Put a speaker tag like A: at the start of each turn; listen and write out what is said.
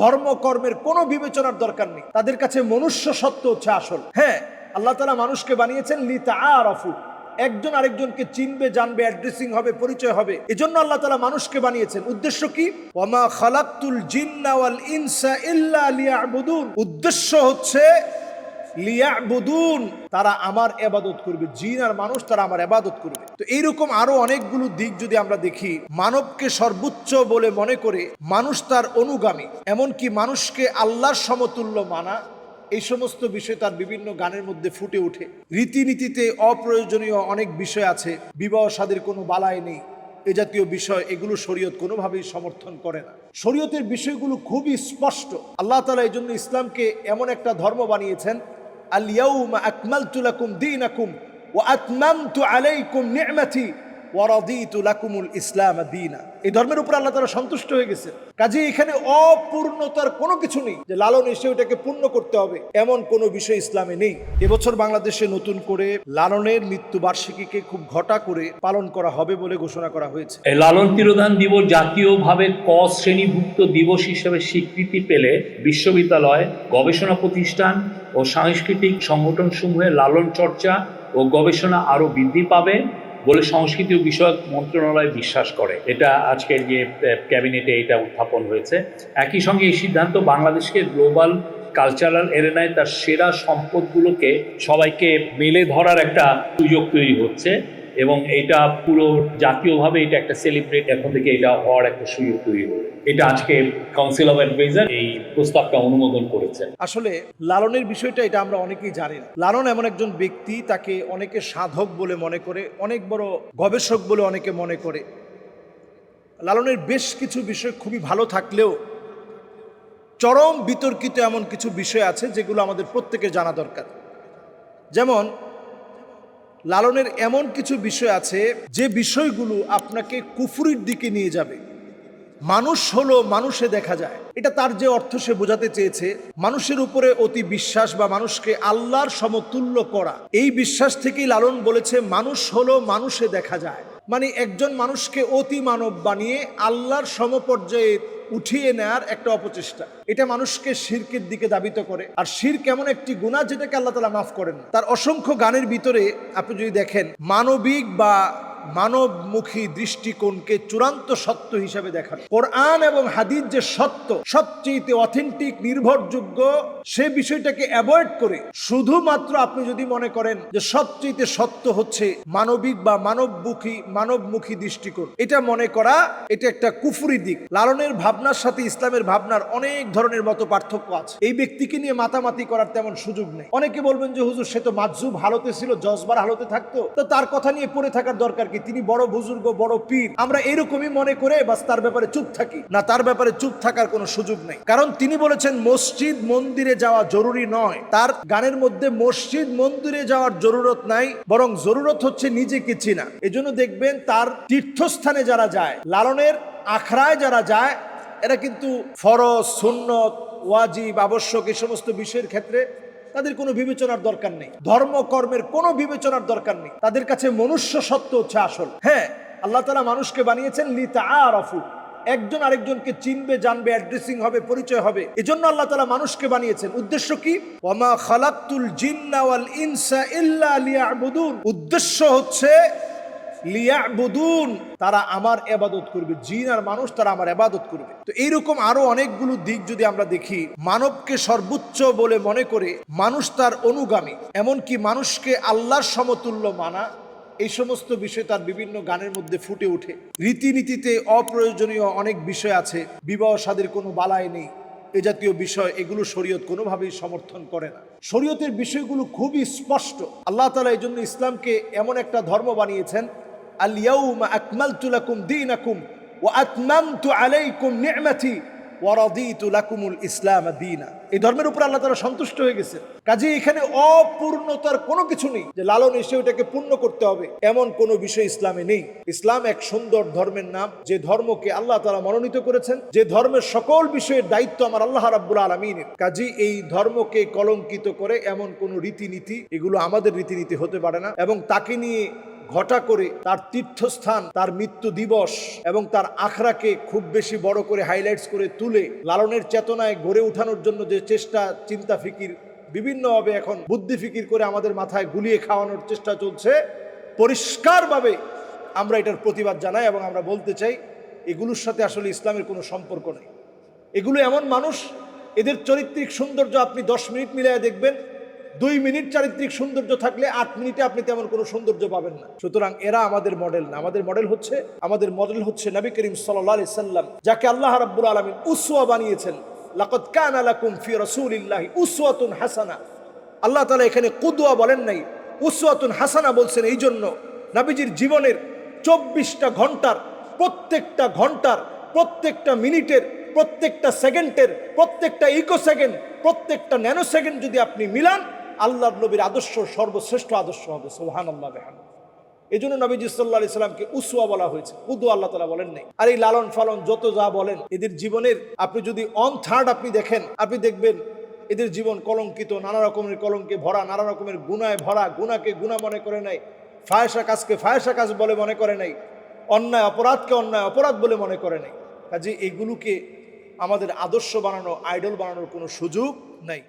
A: ধর্ম কর্মের কোনো বিবেচনার দরকার নেই। তাদের কাছে মনুষ্য সত্য হচ্ছে আসল। হ্যাঁ আল্লাহ তালা মানুষকে বানিয়েছেন লিতা আর আরফু একজন আরেকজনকে চিনবে, জানবে অ্যাড্রেসিং হবে, পরিচয় হবে। এজন্য আল্লাহ তালা মানুষকে বানিয়েছেন। উদ্দেশ্য কি? ওমা খালাক্তুল জিন্নাওয়াল ইনসা ইল্লা উদ্দেশ্য হচ্ছে লিয়াবুদুন, তারা আমার এবাদত করবে। জিন আর মানুষ, তারা আমার এবাদত করবে। তো এইরকম আরও অনেকগুলো দিক যদি আমরা দেখি, মানবকে সর্বোচ্চ বলে মনে করে মানুষ তার অনুগামী। এমনকি মানুষকে আল্লাহর সমতুল্য মানা, এই সমস্ত বিষয় তার বিভিন্ন গানের মধ্যে ফুটে ওঠে। রীতিনীতিতে অপ্রয়োজনীয় অনেক বিষয় আছে, বিবাহ সাদের কোনো বালাই নেই। এ জাতীয় বিষয়, এগুলো শরীয়ত কোনোভাবেই সমর্থন করে না। শরীয়তের বিষয়গুলো খুবই স্পষ্ট। আল্লাহ তালা এই জন্য ইসলামকে এমন একটা ধর্ম বানিয়েছেন اليوم أكملت لكم دينكم وأتممت عليكم نعمتي নি'মাতি ওয়া রাদিতু লাকুমুল ইসলাম দীনা। এই ধর্মের উপর আল্লাহ তাআলা সন্তুষ্ট হয়ে গেছেন। কাজে এখানে অপূর্ণতার কোনো কিছু নেই যে লালন এসে ওটাকে পূর্ণ করতে হবে, এমন কোনো বিষয় ইসলামে নেই। এবছর বাংলাদেশে নতুন করে লালনের মৃত্যু বার্ষিকীকে খুব ঘটা করে পালন করা হবে বলে ঘোষণা করা হয়েছে।
B: এই লালন তিরোধান দিবস জাতীয়ভাবে ক শ্রেণীভুক্ত দিবস হিসেবে স্বীকৃতি পেলে বিশ্ববিদ্যালয়, গবেষণা প্রতিষ্ঠান ও সাংস্কৃতিক সংগঠনসমূহে লালন চর্চা ও গবেষণা আরও বৃদ্ধি পাবে। বলে সংস্কৃতি ও বিষয়ক মন্ত্রণালয় বিশ্বাস করে। এটা আজকের যে ক্যাবিনেটে এটা উত্থাপন হয়েছে। একই সঙ্গে এই সিদ্ধান্ত বাংলাদেশকে গ্লোবাল কালচারাল এরেনায় তার সেরা সম্পদগুলোকে সবাইকে মেলে ধরার একটা সুযোগ তৈরি হচ্ছে। এবং এটা পুরো জাতীয়ভাবে এটা একটা সেলিব্রেট এখন থেকে এটা হওয়ার একটা সুযোগ তৈরি এটা আজকে কাউন্সিল অফ অ্যাডভাইজার এই প্রস্তাবটা অনুমোদন করেছে।
A: আসলে লালনের বিষয়টা এটা আমরা অনেকেই জানি না। লালন এমন একজন ব্যক্তি, তাকে অনেকে সাধক বলে মনে করে, অনেক বড় গবেষক বলে অনেকে মনে করে। লালনের বেশ কিছু বিষয় খুবই ভালো থাকলেও চরম বিতর্কিত এমন কিছু বিষয় আছে যেগুলো আমাদের প্রত্যেকের জানা দরকার। যেমন লালনের এমন কিছু বিষয় আছে যে বিষয়গুলো আপনাকে কুফুরির দিকে নিয়ে যাবে। মানুষ হলো মানুষে দেখা যায়। এটা তার যে অর্থ সে বোঝাতে চেয়েছে। মানুষের উপরে অতি বিশ্বাস বা মানুষকে আল্লাহর সমতুল্য করা। এই বিশ্বাস থেকেই লালন বলেছে, মানুষ হলো মানুষে দেখা যায়। মানে একজন মানুষকে অতি মানব বানিয়ে আল্লাহর সমপর্যায়ে উঠিয়ে নেয়ার একটা অপচেষ্টা। এটা মানুষকে শিরকের দিকে দাবিত করে। আর শির কেমন একটি গুণা যেটাকে আল্লাহ তালা মাফ করেন তার অসংখ্য গানের ভিতরে আপনি যদি দেখেন, মানবিক বা মানবমুখী দৃষ্টিকোণকে চূড়ান্ত সত্য হিসাবে দেখান। কোরআন এবং হাদিস যে সত্য সবচেয়ে অথেন্টিক নির্ভরযোগ্য সে বিষয়টাকে অ্যাভয়েড করে শুধুমাত্র আপনি যদি মনে করেন যে সবচেয়ে সত্য হচ্ছে মানবিক বা মানবমুখী মানবমুখী দৃষ্টিকোণ, এটা মনে করা, এটা একটা কুফুরি দিক। লালনের ভাবনার সাথে ইসলামের ভাবনার অনেক ধরনের মতো পার্থক্য আছে। এই ব্যক্তিকে নিয়ে মাতামাতি করার তেমন সুযোগ নেই। অনেকে বলবেন যে, হুজুর, সে তো মাজুব হালতে ছিল জজবার হালতে থাকতো। তো তার কথা নিয়ে পড়ে থাকার দরকার কি? তিনি বড় বুজুর্গ, বড় পীর। আমরা এরকমই মনে করে বাস তার ব্যাপারে চুপ থাকি। না, তার ব্যাপারে চুপ থাকার কোনো সুযোগ নেই। কারণ তিনি বলেছেন, মসজিদ, মন্দিরে যাওয়া জরুরি নয়। তার গানের মধ্যে মসজিদ মন্দিরে যাওয়ার জরুরত নাই, বরং জরুরত হচ্ছে নিজেকে চিনা। এজন্য দেখবেন তার তীর্থস্থানে যারা যায়, লালনের আখড়ায় যারা যায়, এরা কিন্তু ফরজ, সুন্নত, ওয়াজিব, আবশ্যক এই সমস্ত বিষয়ের ক্ষেত্রে তাদের কোনো বিবেচনার দরকার নেই। ধর্ম, কর্মের কোনো বিবেচনার দরকার নেই। তাদের কাছে মনুষ্য সত্য হচ্ছে আসল। হ্যাঁ আল্লাহ তালা মানুষকে বানিয়েছেন লিতা আরফু একজন আরেকজনকে চিনবে, জানবে অ্যাড্রেসিং হবে, পরিচয় হবে। এজন্য আল্লাহ তালা মানুষকে বানিয়েছেন। উদ্দেশ্য কি? ওয়ামা খালাক্তুল জিন্না ওয়াল ইনসা ইল্লা লিয়াবুদুন। উদ্দেশ্য হচ্ছে লিয়াবুদুন, তারা আমার এবাদত করবে। জিন আর মানুষ, তারা আমার এবাদত করবে। তো এইরকম আরও অনেকগুলো দিক যদি আমরা দেখি, মানবকে সর্বোচ্চ বলে মনে করে মানুষ তার অনুগামী। এমনকি মানুষকে আল্লাহর সমতুল্য মানা এই সমস্ত বিষয় তার বিভিন্ন গানের মধ্যে ফুটে ওঠে। রীতিনীতিতে অপ্রয়োজনীয় অনেক বিষয় আছে, বিবাহ সাদের কোনো বালাই নেই। এ জাতীয় বিষয় এগুলো শরীয়ত কোনোভাবেই সমর্থন করে না। শরীয়তের বিষয়গুলো খুবই স্পষ্ট। আল্লাহ তালা এই জন্য ইসলামকে এমন একটা ধর্ম বানিয়েছেন আলিয়াউমা আকমালতু লাকুম দীনাকুম ওয়া আতমামতু আলাইকুম নি'মাতি ওয়া রাদিতু লাকুমুল ইসলাম দীনা। এই ধর্মের উপর আল্লাহ তারা সন্তুষ্ট হয়ে গেছে কাজে এখানে অপূর্ণতার কোনো কিছু নেই যে লালন এসে ওটাকে পূর্ণ করতে হবে। এমন কোনো বিষয় ইসলামে নেই। ইসলাম এক সুন্দর ধর্মের নাম, যে ধর্মকে আল্লাহ তারা মনোনীত করেছেন, যে ধর্মের সকল বিষয়ের দায়িত্ব আমার আল্লাহ রাব্বুল আলমিনের। কাজে এই ধর্মকে কলঙ্কিত করে এমন কোনো রীতিনীতি, এগুলো আমাদের রীতিনীতি হতে পারে না এবং তাকে নিয়ে ঘটা করে তার তীর্থস্থান, তার মৃত্যু দিবস এবং তার আখড়াকে খুব বেশি বড় করে হাইলাইটস করে তুলে লালনের চেতনায় গড়ে ওঠানোর জন্য যে চেষ্টা, চিন্তা, ফিকির বিভিন্নভাবে এখন বুদ্ধি, ফিকির করে আমাদের মাথায় গুলিয়ে খাওয়ানোর চেষ্টা চলছে। পরিষ্কারভাবে আমরা এটার প্রতিবাদ জানাই এবং আমরা বলতে চাই, এগুলোর সাথে আসলে ইসলামের কোনো সম্পর্ক নেই। এগুলো এমন মানুষ, এদের চরিত্রিক সৌন্দর্য আপনি দশ মিনিট মিলিয়ে দেখবেন দুই মিনিট চারিত্রিক সৌন্দর্য থাকলে আট মিনিটে আপনি তেমন কোনো সৌন্দর্য পাবেন না। সুতরাং এরা আমাদের মডেল না। আমাদের মডেল হচ্ছে, আমাদের মডেল হচ্ছে নবী করিম সাল্লাহ সাল্লাম, যাকে আল্লাহ রাব্বুল আলমিন উসুয়া বানিয়েছেন। লাকত কান আলাকুম ফি রসুলিল্লাহি উসওয়াতুন হাসানা। আল্লাহ তালা এখানে কুদুয়া বলেন নাই, উসওয়াতুন হাসানা বলছেন এই জন্য নাবিজির জীবনের চব্বিশটা ঘণ্টার, প্রত্যেকটা ঘণ্টার, প্রত্যেকটা মিনিটের, প্রত্যেকটা সেকেন্ডের, প্রত্যেকটা ইকো সেকেন্ড প্রত্যেকটা ন্যানো সেকেন্ড যদি আপনি মিলান আল্লাহ নবীর আদর্শ, সর্বশ্রেষ্ঠ আদর্শ হবে সোহান আল্লাহ এই জন্য নবীজি সাল্লাহ ইসলামকে উসুয়া বলা হয়েছে। উদু আল্লাহ তালা বলেন নাই। আর এই লালন ফালন যত যা বলেন, এদের জীবনের আপনি যদি অন থার্ড আপনি দেখেন, আপনি দেখবেন এদের জীবন কলঙ্কিত, নানা রকমের কলঙ্কে ভরা, নানা রকমের গুনায় ভরা, গুনাকে গুণা মনে করে নাই ফায়সা কাজকে ফায়সা কাজ বলে মনে করে নাই, অন্যায় অপরাধকে অন্যায় অপরাধ বলে মনে করে নাই। কাজে এগুলোকে আমাদের আদর্শ বানানো আইডল বানানোর কোনো সুযোগ নাই।